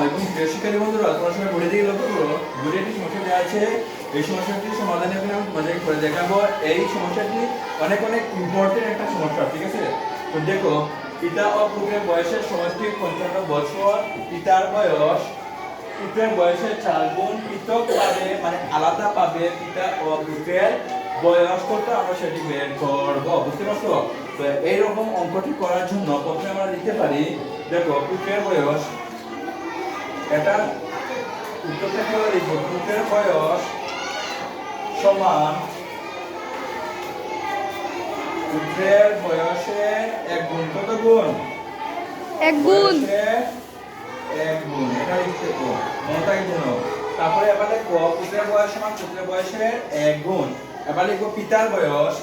আলাইকুম প্রিয় শিক্ষার্থী বন্ধুরা, তোমার সবাই বলে দিয়ে লক্ষ্য করো বলে একটি সমস্যা দেওয়া আছে। এই সমস্যাটির সমাধান আমি তোমাদেরকে করে দেখাবো। এই সমস্যাটি অনেক অনেক ইম্পর্টেন্ট একটা সমস্যা, ঠিক আছে? তো দেখো, পিতা ও পুত্রের বয়সের সমষ্টি পঞ্চান্ন বছর, পিতার বয়স পুত্রের বয়সের চার গুণ, পৃথক পাবে মানে আলাদা পাবে পিতা ও পুত্রের বয়স। কত আমরা সেটি বের করব, বুঝতে পারছ? তো এইরকম অঙ্কটি করার জন্য প্রথমে আমরা লিখতে পারি, দেখো, পুত্রের বয়স এটা উত্তরটা কি লিখব পুত্রের বয়স সমান পুত্রের বয়সের এক গুণ কত গুণ? এক গুণ। এক গুণ এটা লিখতে তো মনটাকে গুণ তারপরে এবার লিখব পুত্রের বয়স সমান পুত্রের বয়সের এক গুণ। এবার লিখব পিতার বয়স।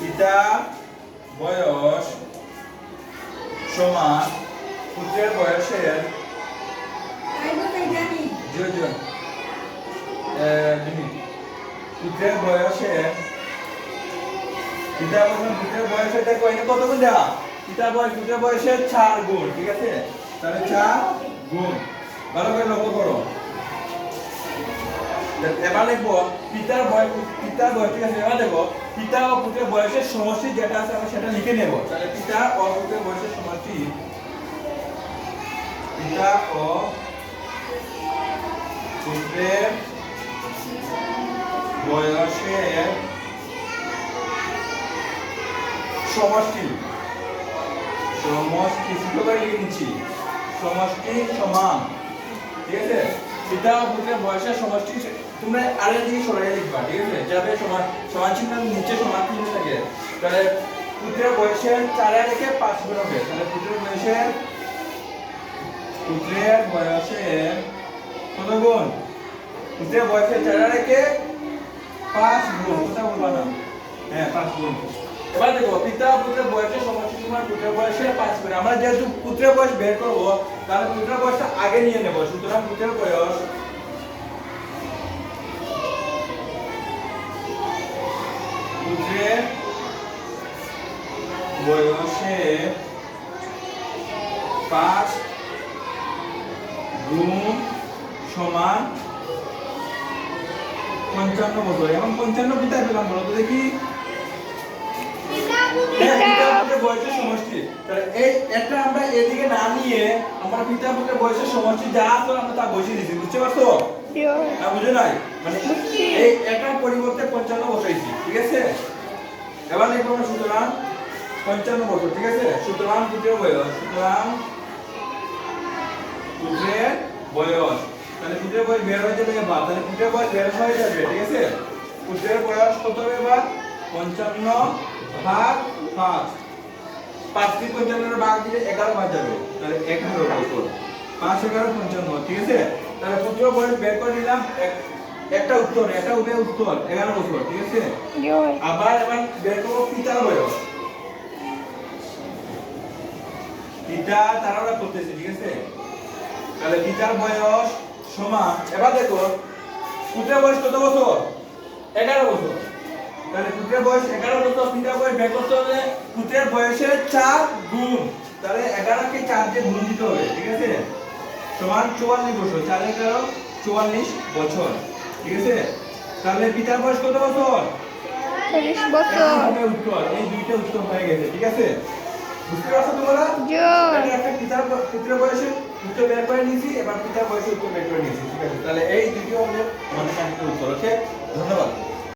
পিতা বয়স সমান পুত্রের বয়সের পুত্রের বয়সের পিতা বয়স পুত্রের বয়সের দেখো কত গুণ দেওয়া? পিতা বয়স পুত্রের বয়সের চার গুণ ঠিক আছে? তাহলে চার গুণ। ভালো করে লক্ষ্য করো। এবার লিখব পিতার বয়স পিতার বয়স ঠিক আছে? এবার দেখো পিতা ও পুত্রের বয়সের সমষ্টি যেটা আছে আমরা সেটা লিখে নেব। তাহলে পিতা ও পুত্রের বয়সের সমষ্টি পিতা ও পুত্রের বয়সের সমষ্টি সমষ্টি ছোট করে লিখে সমষ্টি সমান। ঠিক আছে? পিতা পুত্রের বয়সের সমষ্টি তোমরা আরেক দিকে সরাই লিখবা, ঠিক আছে? যাতে সমান সমান চিহ্ন নিচে সমান চিহ্ন থাকে। তাহলে পুত্রের বয়সের চারে রেখে পাঁচ গুণ হবে। তাহলে পুত্রের বয়সের পুত্রের বয়সের কত গুণ পুত্রের বয়সের চারে রেখে পাঁচ গুণ কথা বলবা না। হ্যাঁ পাঁচ গুণ। এবার দেখো, পিতা পুত্রের বয়সের সমষ্টি তোমার পুত্রের বয়সের পাঁচ গুণ। আমরা যেহেতু পুত্রের বয়স বের করব, তাহলে পুত্রের বয়সটা আগে নিয়ে নেব। সুতরাং পুত্রের বয়স বয়সে পাঁচ গুণ সমান পঞ্চান্ন বছর। এখন পঞ্চান্ন পিতা পেলাম বলো তো দেখি। হ্যাঁ, পিতা পুত্রের বয়সের সমষ্টি। তাহলে এই একটা আমরা এদিকে না নিয়ে আমরা পিতা পুত্রের বয়সের সমষ্টি যা আছে আমরা তা বসিয়ে দিচ্ছি বুঝতে পারছ? না বুঝে নাই? মানে এই এটার পরিবর্তে পঞ্চান্ন বসাইছি ঠিক আছে? এবার লিখব আমরা সুতরাং পঞ্চান্ন বছর ঠিক আছে? সুতরাং পুত্রের বয়স সুতরাং পুত্রের বয়স। তাহলে পুত্রের বয়স বের হয়ে যাবে এবার। তাহলে পুত্রের বয়স বের হয়ে যাবে ঠিক আছে? পুত্রের বয়স কত হবে এবার? পঞ্চান্ন ভাগ পাঁচ। পাঁচ থেকে ভাগ দিলে এগারো ভাগ যাবে। তাহলে এগারো বছর পাঁচ এগারো পঞ্চান্ন ঠিক আছে? তাহলে পুত্র বয়স বের করে নিলাম। একটা উত্তর একটা উঠে উত্তর এগারো বছর ঠিক আছে? আবার এবার বের করব পিতার বয়স। পিতা তারা করতেছি ঠিক আছে? তাহলে পিতার বয়স সমান এবার দেখো পুত্রের বয়স কত বছর? এগারো বছর। তাহলে পুত্রের বয়স এগারো বছর পিতার বয়স বের করতে হলে পুত্রের বয়সের চার গুণ। তাহলে এগারোকে চার দিয়ে গুণ দিতে হবে ঠিক আছে? সমান চুয়াল্লিশ বছর চার এগারো চুয়াল্লিশ বছর ঠিক আছে? তাহলে পিতার বয়স কত বছর? বছর। উত্তর এই দুইটা উত্তর হয়ে গেছে ঠিক আছে? বুঝতে পারছ তোমরা? একটা পিতার পুত্র বয়সে উত্তর বের করে নিয়েছি এবার পিতার বয়সে উত্তর বের করে নিয়েছি ঠিক আছে? তাহলে এই দ্বিতীয় আমাদের আমাদের সাহিত্য উত্তর ওকে ধন্যবাদ।